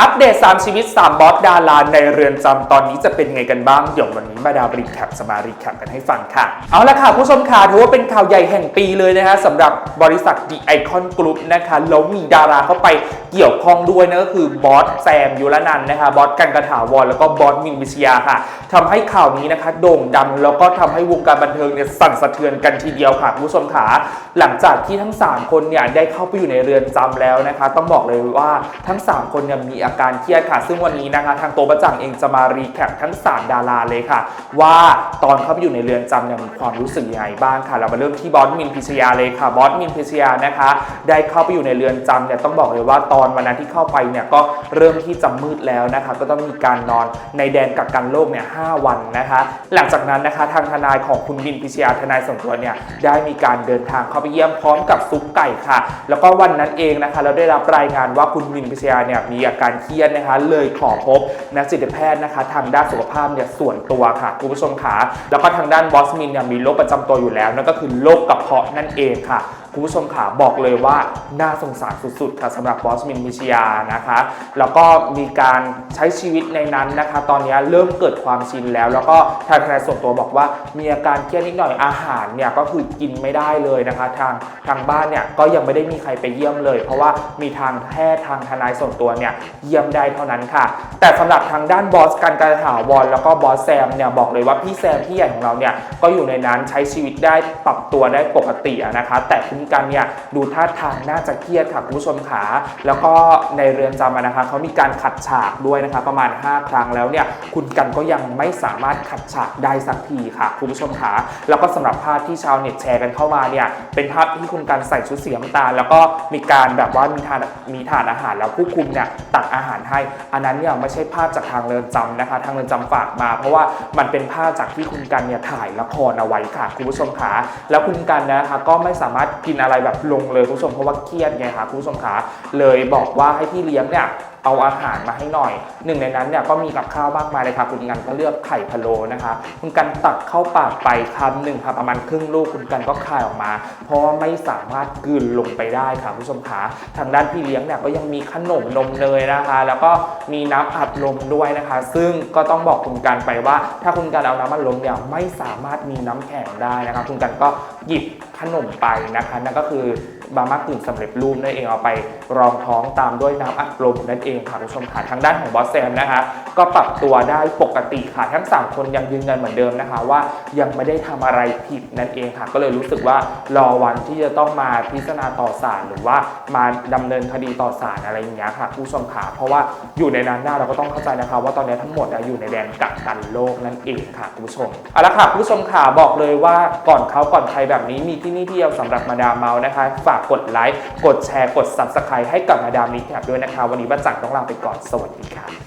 อัปเดต 3 ชีวิต 3 บอสดาราในเรือนจำตอนนี้จะเป็นไงกันบ้างเดี๋ยววันนี้มาดาวรีแคปจะมารีแคปกันให้ฟังค่ะ เอาละค่ะ ผู้ชมค่ะถือว่าเป็นข่าวใหญ่แห่งปีเลยนะฮะสำหรับบริษัท The Icon Group นะคะแล้วมีดาราเข้าไปเกี่ยวข้องด้วยนะก็คือบอสแซมยุรนันนะคะบอสกันกระถาวรแล้วก็บอสมินวิชยาค่ะทำให้ข่าวนี้นะคะโด่งดังแล้วก็ทำให้วงการบันเทิงเนี่ยสั่นสะเทือนกันทีเดียวค่ะผู้ชมค่ะหลังจากที่ทั้ง 3 คนเนี่ยได้เข้าไปอยู่ในเรือนจำแล้วนะคะ ต้องบอกเลยว่าทั้ง 3 คนเนี่ยมีอาการเครียดค่ะ ซึ่งวันนี้นะคะ ทางโตประจังเองจะมารีแคปทั้ง 3 ดาราเลยค่ะ ว่าตอนเข้าไปอยู่ในเรือนจำเนี่ยมีความรู้สึกยังไงบ้างค่ะ เรามาเริ่มที่บอสมินพิชยาเลยค่ะบอสมินพิชยานะคะ ได้เข้าไปอยู่ในเรือนจำเนี่ยต้องบอกเลยว่าตอนวันนั้นที่เข้าไปเนี่ยก็เริ่มที่จะมืดแล้วนะคะ ก็ต้องมีการนอนในแดนกักกันโรคเนี่ยหวันนะคะ หลังจากนั้นนะคะทางทนายของคุณมินพิชยาทนายส่วนตัวเนี่ยได้มีการเดินทางเข้าไปเยี่ยมพร้อมกับซุปไก่ค่ะ แล้วก็วันนั้นเองนะคะ เราได้รับรายงานว่าคุณมินพิชยาเนี่ยมีอาการเครียดนะคะ เลยขอพบนักจิตแพทย์นะคะ ทางด้านสุขภาพเนี่ยส่วนตัวค่ะคุณผู้ชมค่ะแล้วก็ทางด้านบอสมินเนี่ยมีโรคประจำตัวอยู่แล้วนั่นก็คือโรคกระเพาะนั่นเองค่ะ คุณผู้ชมค่ะบอกเลยว่าน่าสงสารสุดๆค่ะสำหรับบอสมินมิชยานะคะ แล้วก็มีการใช้ชีวิตในนั้นนะคะ ตอนนี้เริ่มเกิดความชินแล้ว แล้วก็ทางทนายส่วนตัวบอกว่ามีอาการเครียดนิดหน่อยอาหารเนี่ยก็คือกินไม่ได้เลยนะคะ ทางทางบ้านเนี่ยก็ยังไม่ได้มีใครไปเยี่ยมเลย เพราะว่ามีทางแพทย์ทางทนายส่วนตัวเนี่ยเยี่ยมได้เท่านั้นค่ะ แต่สำหรับทางด้านบอสกันการถาวรแล้วก็บอสแซมเนี่ยบอกเลยว่าพี่แซมพี่ใหญ่ของเราเนี่ยก็อยู่ในนั้นใช้ชีวิตได้ปรับตัวได้ปกตินะคะ แต่คุณกันเนี่ยดูท่าทางน่าจะเครียดค่ะคุณผู้ชมขาแล้วก็ในเรือนจำนะคะเขามีการขัดฉากด้วยนะคะ ประมาณ 5 ครั้งแล้วเนี่ยคุณกันก็ยังไม่สามารถขัดฉากได้สักทีค่ะคุณผู้ชมขาแล้วก็สำหรับภาพที่ชาวเน็ตแชร์กันเข้ามาเนี่ยเป็นภาพที่คุณกันใส่ชุดสีน้ำตาล แล้วก็มีการแบบว่ามีทานมีถาดอาหารแล้วผู้คุมเนี่ยตักอาหารให้ อันนั้นเนี่ยไม่ใช่ภาพจากทางเรือนจำนะคะ ทางเรือนจำฝากมา เพราะว่ามันเป็นภาพจากที่คุณกันเนี่ยถ่ายละครเอาไว้ค่ะคุณผู้ชมขาแล้วคุณกันนะคะก็ไม่สามารถกินอะไรแบบลงเลยคุณผู้ชมเพราะว่าเครียดไงคะคุณผู้ชมขาเลยบอกว่าให้พี่เลี้ยงเนี่ย เอาอาหารมาให้หน่อย หนึ่งในนั้นเนี่ยก็มีกับข้าวมากมายเลยค่ะคุณกันก็เลือกไข่พะโล้นะคะ คุณกันตักเข้าปากไปคำหนึ่งค่ะประมาณครึ่งลูกคุณกันก็คายออกมา เพราะว่าไม่สามารถกลืนลงไปได้ค่ะคุณผู้ชมขาทางด้านพี่เลี้ยงเนี่ยก็ยังมีขนมนมเนยนะคะ แล้วก็มีน้ำอัดลมด้วยนะคะ ซึ่งก็ต้องบอกคุณกันไปว่า ถ้าคุณกันเอาน้ำอัดลมเนี่ยไม่สามารถมีน้ำแข็งได้นะคะคุณกันก็หยิบขนมไปนะคะนั่นก็คือ บาม่ากึ่งสำเร็จรูปนั่นเองเอาไปรองท้องตามด้วยน้ำอัดลมนั่นเองค่ะคุณผู้ชมค่ะทางด้านของบอสแซมนะคะ ก็ปรับตัวได้ปกติค่ะทั้ง 3 คนยังยืนยันเหมือนเดิมนะคะ ว่ายังไม่ได้ทำอะไรผิดนั่นเองค่ะ ก็เลยรู้สึกว่ารอวันที่จะต้องมาพิจารณาต่อศาลหรือว่ามาดำเนินคดีต่อศาลอะไรอย่างเงี้ยค่ะผู้ชมค่ะเพราะว่าอยู่ในนั้นหน้าเราก็ต้องเข้าใจนะคะ ว่าตอนนี้ทั้งหมดอยู่ในแดนกักกันโลกนั่นเองค่ะคุณผู้ชมเอาละค่ะคุณผู้ชมค่ะบอกเลยว่าก่อนเขาก่อนใครแบบนี้มีที่นี่ที่เดียวสำหรับมาดามเมาส์นะคะฝากกดไลค์กดแชร์กด subscribe ให้กับมาดามนิแคปด้วยนะคะ วันนี้บ้าจังต้องลาไปก่อนสวัสดีค่ะ